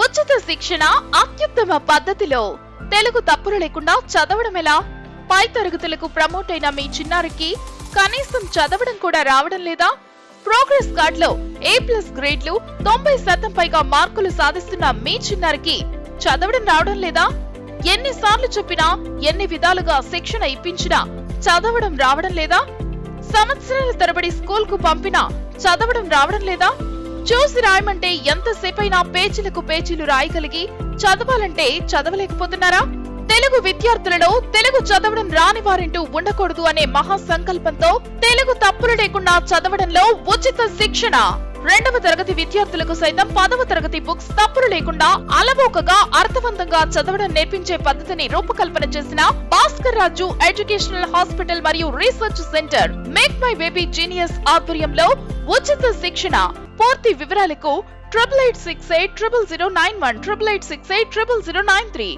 ఉచిత శిక్షణ అత్యుత్తమ పద్ధతిలో. తెలుగు తప్పులు లేకుండా చదవడం ఎలా? పై తరగతులకు ప్రమోట్ అయిన మీ చిన్నారికి కనీసం చదవడం కూడా రావడం లేదా? ప్రోగ్రెస్ కార్డ్లో ఏ ప్లస్ గ్రేడ్లు తొంభై శాతం పైగా మార్కులు సాధిస్తున్న మీ చిన్నారికి చదవడం రావడం లేదా? ఎన్నిసార్లు చెప్పినా ఎన్ని విధాలుగా శిక్షణ ఇప్పించినా చదవడం రావడం లేదా? సంవత్సరాల తరబడి స్కూల్కు పంపినా చదవడం రావడం లేదా? చూసి రాయమంటే ఎంతసేపైనా పేజీలకు పేజీలు రాయగలిగి చదవాలంటే చదవలేకపోతున్నారా? తెలుగు విద్యార్థులలో తెలుగు చదవడం రాని వారంటూ ఉండకూడదు అనే మహా సంకల్పంతో తెలుగు తప్పులు లేకుండా చదవడంలో ఉచిత శిక్షణ. రెండవ తరగతి విద్యార్థులకు సైతం పదవ తరగతి బుక్స్ తప్పులు లేకుండా అలవోకగా అర్థవంతంగా చదవడం నేర్పించే పద్ధతిని రూపకల్పన చేసిన భాస్కర్ రాజు ఎడ్యుకేషనల్ హాస్పిటల్ మరియు research centre make my baby genius ఆధ్వర్యంలో ఉచిత శిక్షణ. పూర్తి వివరాలకు triple eight six eight triple zero nine one triple eight six eight triple zero nine three